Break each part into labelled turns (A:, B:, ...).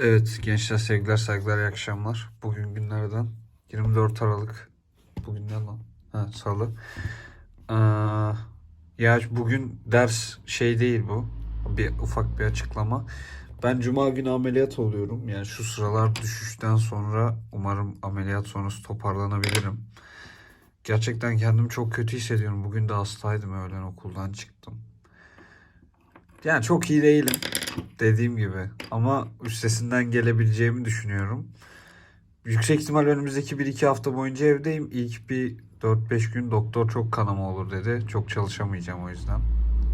A: Evet gençler sevgiler saygılar iyi akşamlar. Bugün günlerden 24 Aralık. Bugün ne lan? Ha salı. Ee, ya bugün ders şey değil bu. Bir ufak bir açıklama. Ben cuma günü ameliyat oluyorum. Yani şu sıralar düşüşten sonra umarım ameliyat sonrası toparlanabilirim. Gerçekten kendimi çok kötü hissediyorum. Bugün de hastaydım öğlen okuldan çıktım. Yani çok iyi değilim dediğim gibi ama üstesinden gelebileceğimi düşünüyorum. Yüksek ihtimal önümüzdeki 1-2 hafta boyunca evdeyim. İlk bir 4-5 gün doktor çok kanama olur dedi. Çok çalışamayacağım o yüzden.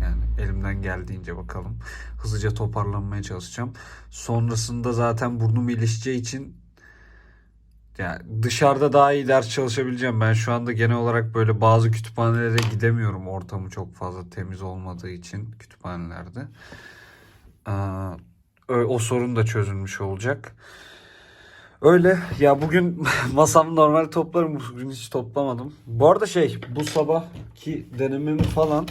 A: Yani elimden geldiğince bakalım. Hızlıca toparlanmaya çalışacağım. Sonrasında zaten burnum iyileşeceği için yani dışarıda daha iyi ders çalışabileceğim. Ben şu anda genel olarak böyle bazı kütüphanelere gidemiyorum. Ortamı çok fazla temiz olmadığı için kütüphanelerde. O sorun da çözülmüş olacak. Öyle ya bugün masam normal toplarım bugün hiç toplamadım. Bu arada şey bu sabahki denememi falan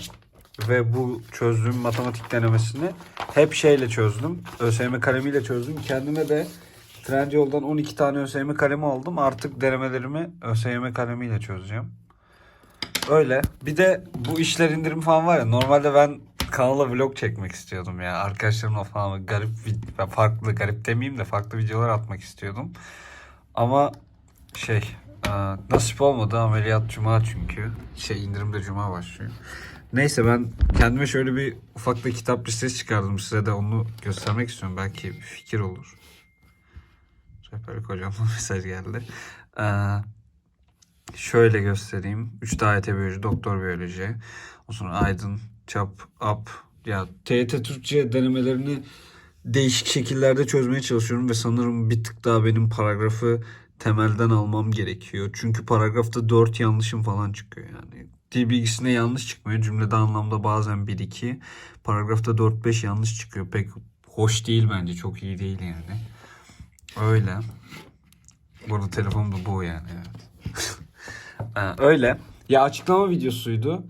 A: ve bu çözdüğüm matematik denemesini hep şeyle çözdüm. ÖSYM kalemiyle çözdüm. Kendime de Trendyol'dan 12 tane ÖSYM kalemi aldım. Artık denemelerimi ÖSYM kalemiyle çözeceğim. Öyle. Bir de bu işler indirim falan var ya. Normalde ben kanala vlog çekmek istiyordum ya. Arkadaşlarımla falan garip farklı garip demeyeyim de farklı videolar atmak istiyordum. Ama şey e, nasip olmadı ameliyat cuma çünkü. Şey indirim de cuma başlıyor. Neyse ben kendime şöyle bir ufak bir kitap listesi çıkardım. Size de onu göstermek istiyorum. Belki bir fikir olur. Rehberlik hocamdan mesaj geldi. Ee, şöyle göstereyim. 3 AYT biyoloji, doktor biyoloji. Ondan sonra Aydın, Çap, Ap. Ya TYT Türkçe denemelerini değişik şekillerde çözmeye çalışıyorum ve sanırım bir tık daha benim paragrafı temelden almam gerekiyor. Çünkü paragrafta 4 yanlışım falan çıkıyor yani. Dil bilgisine yanlış çıkmıyor. Cümlede anlamda bazen 1-2. Paragrafta 4-5 yanlış çıkıyor. Pek hoş değil bence. Çok iyi değil yani. Öyle. Bu arada telefonum da bu yani. Ha, öyle. Ya açıklama videosuydu.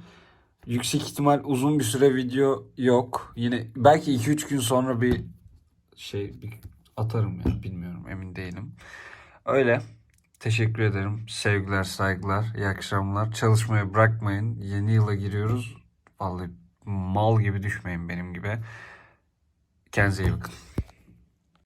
A: Yüksek ihtimal uzun bir süre video yok. Yine belki 2-3 gün sonra bir şey bir atarım ya bilmiyorum emin değilim. Öyle. Teşekkür ederim. Sevgiler, saygılar, iyi akşamlar. Çalışmayı bırakmayın. Yeni yıla giriyoruz. Vallahi mal gibi düşmeyin benim gibi. Kendinize iyi bakın.